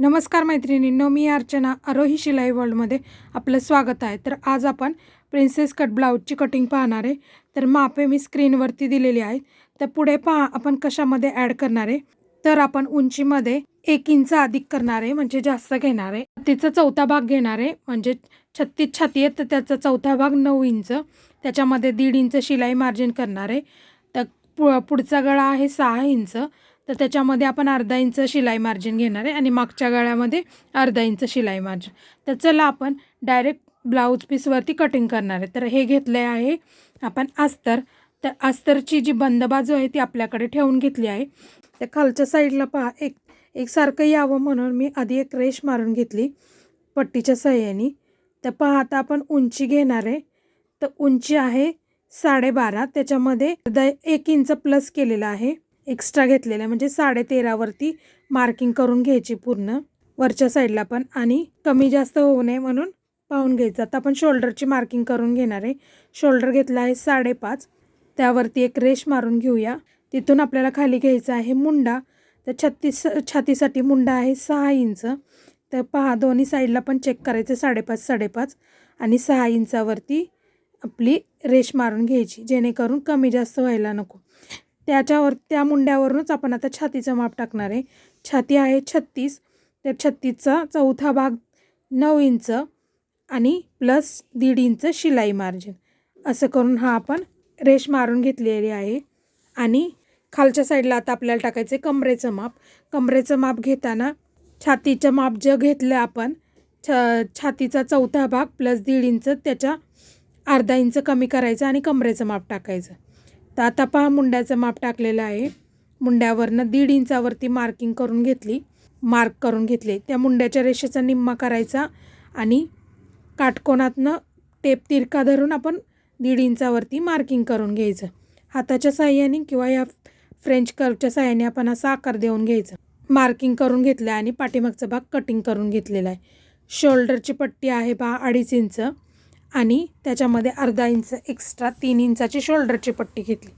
नमस्कार मैत्रिणींनो मी अर्चना आरोही शिलाई वर्ल्डमध्ये आपलं स्वागत आहे. तर आज आपण प्रिन्सेस कट ब्लाऊजची कटिंग पाहणार आहे. तर मापे मी स्क्रीनवरती दिलेली आहेत. तर पुढे पहा आपण कशामध्ये ॲड करणार आहे. तर आपण उंचीमध्ये एक इंच अधिक करणार आहे म्हणजे जास्त घेणार आहे. तिचा चौथा भाग घेणार आहे म्हणजे छत्तीस छाती आहे तर त्याचा चौथा भाग नऊ इंच. त्याच्यामध्ये दीड इंच शिलाई मार्जिन करणार आहे. तर पु पुढचा गळा आहे सहा इंच. तर त्याच्यामध्ये आपण अर्धा इंच शिलाई मार्जिन घेणार आहे आणि मागच्या गळ्यामध्ये अर्धा इंच शिलाई मार्जिन तर चला आपण डायरेक्ट ब्लाऊज पीसवरती कटिंग करणार आहे. तर हे घेतले आहे आपण अस्तर. तर अस्तरची जी बंद बाजू आहे ती आपल्याकडे ठेवून घेतली आहे. तर खालच्या साईडला पहा. एक एकसारखं यावं म्हणून मी आधी एक रेश मारून घेतली पट्टीच्या सहाय्याने. तर पहा आता आपण उंची घेणार आहे. तर उंची आहे साडेबारा. त्याच्यामध्ये अर्धा एक इंच प्लस केलेला आहे. एक्स्ट्रा घेतलेला आहे म्हणजे साडे तेरावरती मार्किंग करून घ्यायची पूर्ण. वरच्या साईडला पण. आणि कमी जास्त होऊ नये म्हणून पाहून घ्यायचं. आता आपण शोल्डरची मार्किंग करून घेणार आहे. शोल्डर घेतला आहे साडेपाच. त्यावरती एक रेश मारून घेऊया. तिथून आपल्याला खाली घ्यायचा आहे मुंडा. तर छत्तीस छातीसाठी मुंडा आहे सहा इंच. तर पहा दोन्ही साईडला पण चेक करायचं. साडेपाच साडेपाच. आणि सहा इंचावरती आपली रेश मारून घ्यायची जेणेकरून कमी जास्त व्हायला नको. त्याच्यावर त्या मुंड्यावरूनच आपण आता छातीचं माप टाकणार आहे. छाती आहे छत्तीस तर छत्तीसचा चौथा भाग नऊ इंच आणि प्लस दीड इंच शिलाई मार्जिन. असं करून हा आपण रेश मारून घेतलेली आहे. आणि खालच्या साईडला आता आपल्याला टाकायचं आहे कमरेचं माप. कमरेचं माप घेताना छातीचं माप जे घेतलं आपण छ छातीचा चौथा भाग प्लस दीड इंच त्याच्या अर्धा इंच कमी करायचं आणि कमरेचं माप टाकायचं. तर आता पहा मुंड्याचं माप टाकलेलं आहे. मुंड्यावरनं दीड इंचावरती मार्किंग करून घेतली. मार्क करून घेतले. त्या मुंड्याच्या रेषेचा निम्मा करायचा आणि काटकोनातनं टेप तिरका धरून आपण दीड इंचावरती मार्किंग करून घ्यायचं. हाताच्या साह्याने किंवा या फ्रेंच कर्वच्या साह्याने आपण असा आकार देऊन घ्यायचं. मार्किंग करून घेतलं आहे आणि पाठीमागचा भाग कटिंग करून घेतलेला आहे. शोल्डरची पट्टी आहे पहा अडीच इंच. आणि त्याच्यामध्ये अर्धा इंच एक्स्ट्रा तीन इंचाची शोल्डरची पट्टी घेतली.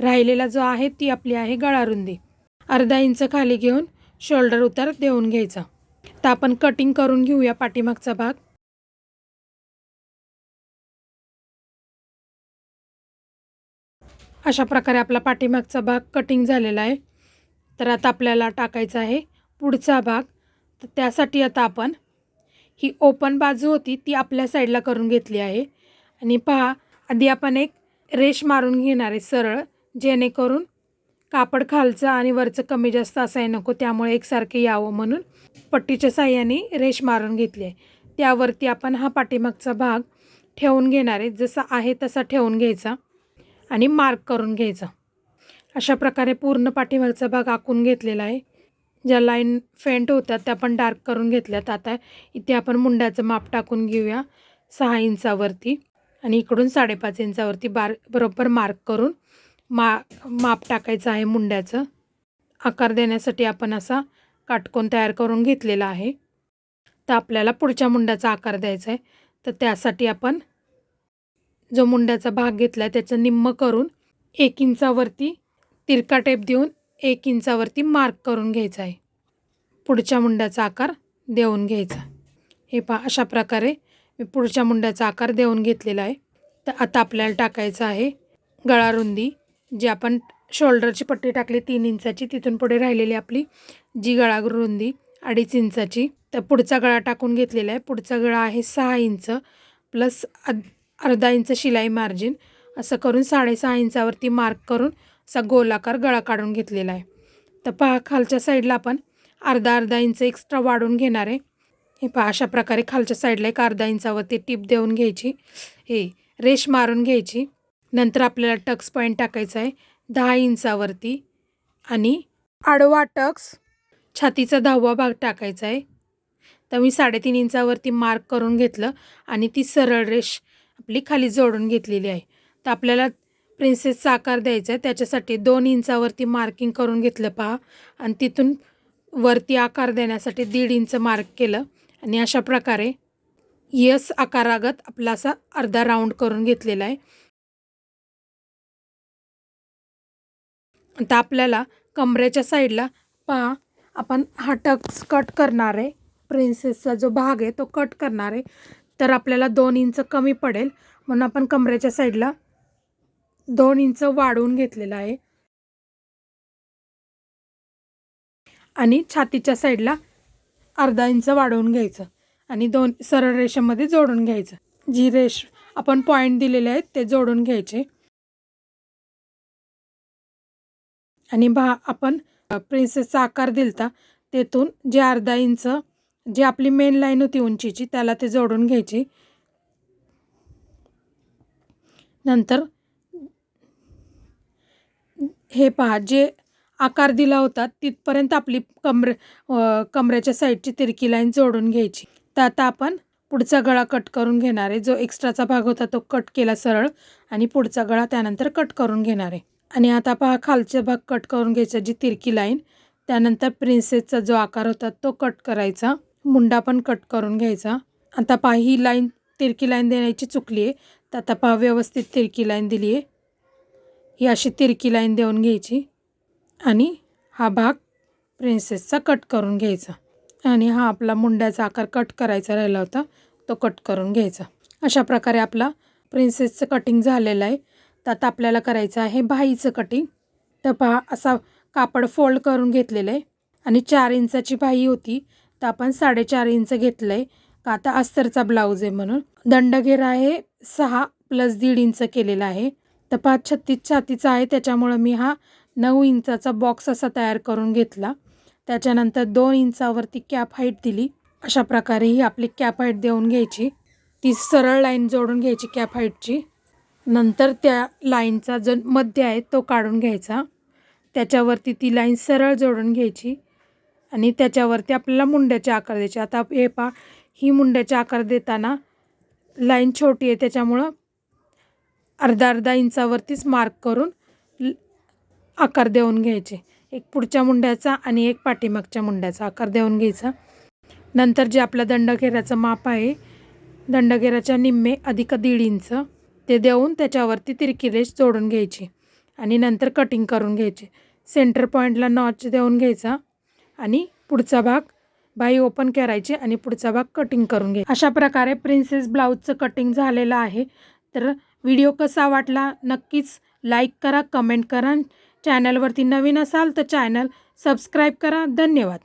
राहिलेला जो आहे ती आपली आहे गळारुंदी. अर्धा इंच खाली घेऊन शोल्डर उतार देऊन घ्यायचा. तर आपण कटिंग करून घेऊया पाठीमागचा भाग. अशा प्रकारे आपला पाठीमागचा भाग कटिंग झालेला आहे. तर आता आपल्याला टाकायचा आहे पुढचा भाग. तर त्यासाठी आता आपण ही ओपन बाजू होती ती आपल्या साईडला करून घेतली आहे. आणि पहा आधी आपण एक रेश मारून घेणार आहे सरळ जेणेकरून कापड खालचं आणि वरचं कमी जास्त असाय नको त्यामुळे एकसारखे यावं म्हणून पट्टीच्या साह्याने रेश मारून घेतली आहे. त्यावरती आपण हा पाठीमागचा भाग ठेवून घेणार आहे जसा आहे तसा ठेवून घ्यायचा आणि मार्क करून घ्यायचा. अशा प्रकारे पूर्ण पाठीमागचा भाग आखून घेतलेला आहे. ज्या लाईन फेंट होत्या त्या पण डार्क करून घेतल्यात. आता इथे आपण मुंड्याचं माप टाकून घेऊया सहा इंचावरती. आणि इकडून साडेपाच इंचावरती बार बरोबर मार्क करून मा माप टाकायचं आहे मुंड्याचं. आकार देण्यासाठी आपण असा काटकोन तयार करून घेतलेला आहे. तर आपल्याला पुढच्या मुंड्याचा आकार द्यायचा आहे. तर त्यासाठी आपण जो मुंड्याचा भाग घेतला आहे त्याचं निम्म करून एक इंचावरती तिरका टेप देऊन एक इंचावरती मार्क करून घ्यायचा आहे. पुढच्या मुंड्याचा आकार देऊन घ्यायचा. हे पहा अशा प्रकारे मी पुढच्या मुंड्याचा आकार देऊन घेतलेला आहे. तर आता आपल्याला टाकायचं आहे गळारुंदी जी आपण शोल्डरची पट्टी टाकली तीन इंचाची तिथून पुढे राहिलेली आपली जी गळारुंदी अडीच इंचाची. तर पुढचा गळा टाकून घेतलेला आहे. पुढचा गळा आहे सहा इंच प्लस अर्धा इंच शिलाई मार्जिन. असं करून साडेसहा इंचावरती मार्क करून असा गोलाकार गळा काढून घेतलेला आहे. तर पहा खालच्या साईडला आपण अर्धा अर्धा इंच एक्स्ट्रा वाढून घेणार आहे. हे पहा अशा प्रकारे खालच्या साईडला एक अर्धा इंचावरती टीप देऊन घ्यायची. हे रेश मारून घ्यायची. नंतर आपल्याला टक्स पॉईंट टाकायचा आहे. दहा इंचावरती आणि आडवा टक्स छातीचा दहावा भाग टाकायचा आहे. तर मी साडेतीन इंचावरती मार्क करून घेतलं आणि ती सरळ रेश आपली खाली जोडून घेतलेली आहे. तर आपल्याला प्रिन्सेसचा आकार द्यायचा आहे त्याच्यासाठी दोन इंचावरती मार्किंग करून घेतलं पहा. आणि तिथून वरती आकार देण्यासाठी दीड इंच मार्क केलं. आणि अशा प्रकारे यस आकारागत आपला असा अर्धा राऊंड करून घेतलेला आहे. आता आपल्याला कमरेच्या साईडला पहा. आपण हा टक्स कट करणार आहे. प्रिन्सेसचा जो भाग आहे तो कट करणार आहे. तर आपल्याला दोन इंच कमी पडेल. म्हणून आपण कमरेच्या साईडला दोन इंच वाढवून घेतलेला आहे. आणि छातीच्या साईडला अर्धा इंच वाढवून घ्यायचं. आणि दोन सरळ रेषेमध्ये जोडून घ्यायचं. जी रेष आपण पॉईंट दिलेले आहेत ते जोडून घ्यायचे. आणि भा आपण प्रिन्सेसचा आकार दिलता तेथून जे अर्धा इंच जी आपली मेन लाईन होती उंचीची त्याला ते जोडून घ्यायची. नंतर हे पहा जे आकार दिला होता तिथपर्यंत आपली कमरे कमरेच्या साईडची तिरकी लाईन जोडून घ्यायची. तर आता आपण पुढचा गळा कट करून घेणार आहे. जो एक्स्ट्राचा भाग होता तो कट केला सरळ आणि पुढचा गळा त्यानंतर कट करून घेणार आहे. आणि आता पहा खालचा भाग कट करून घ्यायचा जी तिरकी लाईन. त्यानंतर प्रिन्सेसचा जो आकार होता तो कट करायचा. मुंडा पण कट करून घ्यायचा. आता पहा ही लाईन तिरकी लाईन देण्याची चुकली आहे. तर आता पहा व्यवस्थित तिरकी लाईन दिली आहे. ही अशी तिरकी लाईन देऊन घ्यायची आणि हा भाग प्रिन्सेसचा कट करून घ्यायचा. आणि हा आपला मुंड्याचा आकार कट करायचा राहिला होता तो कट करून घ्यायचा. अशा प्रकारे आपला प्रिन्सेसचं कटिंग झालेलं आहे. तर आता आपल्याला करायचं आहे बाईचं कटिंग तर पहा असा कापड फोल्ड करून घेतलेलं आहे. आणि चार इंचाची बाई होती तर आपण साडेचार इंच घेतलं आहे का आता अस्तरचा ब्लाऊज आहे म्हणून. दंडघेरा आहे सहा प्लस दीड इंच केलेला आहे. तर पाच छत्तीस छातीचा आहे त्याच्यामुळं मी हा नऊ इंचाचा बॉक्स असा तयार करून घेतला. त्याच्यानंतर दोन इंचावरती कॅप हाईट दिली. अशा प्रकारे ही आपली कॅप हाईट देऊन घ्यायची. ती सरळ लाईन जोडून घ्यायची कॅप हाईटची नंतर त्या लाईनचा जो मध्य आहे तो काढून घ्यायचा. त्याच्यावरती ती लाईन सरळ जोडून घ्यायची. आणि त्याच्यावरती आपल्याला मुंड्याचे आकार द्यायचे. आता हे पा ही मुंड्याचे आकार देताना लाईन छोटी आहे त्याच्यामुळं अर्धा अर्धा इंचावरतीच मार्क करून आकार देऊन घ्यायचे. एक पुढच्या मुंड्याचा आणि एक पाठीमागच्या मुंड्याचा आकार देऊन घ्यायचा. नंतर जे आपलं दंडघेराचं माप आहे दंडघेराच्या निम्मे अधिक दीड इंच ते देऊन त्याच्यावरती तिरकी रेष जोडून घ्यायची आणि नंतर कटिंग करून घ्यायचे. सेंटर पॉईंटला नॉच देऊन घ्यायचा आणि पुढचा भाग बाई ओपन करायची आणि पुढचा भाग कटिंग करून घ्यायचा. अशा प्रकारे प्रिन्सेस ब्लाऊजचं कटिंग झालेलं आहे. तर व्हिडिओ कसा वाटला नक्कीच लाईक करा कमेंट करा. चॅनलवरती नवीन असाल तर चॅनल सबस्क्राईब करा. धन्यवाद.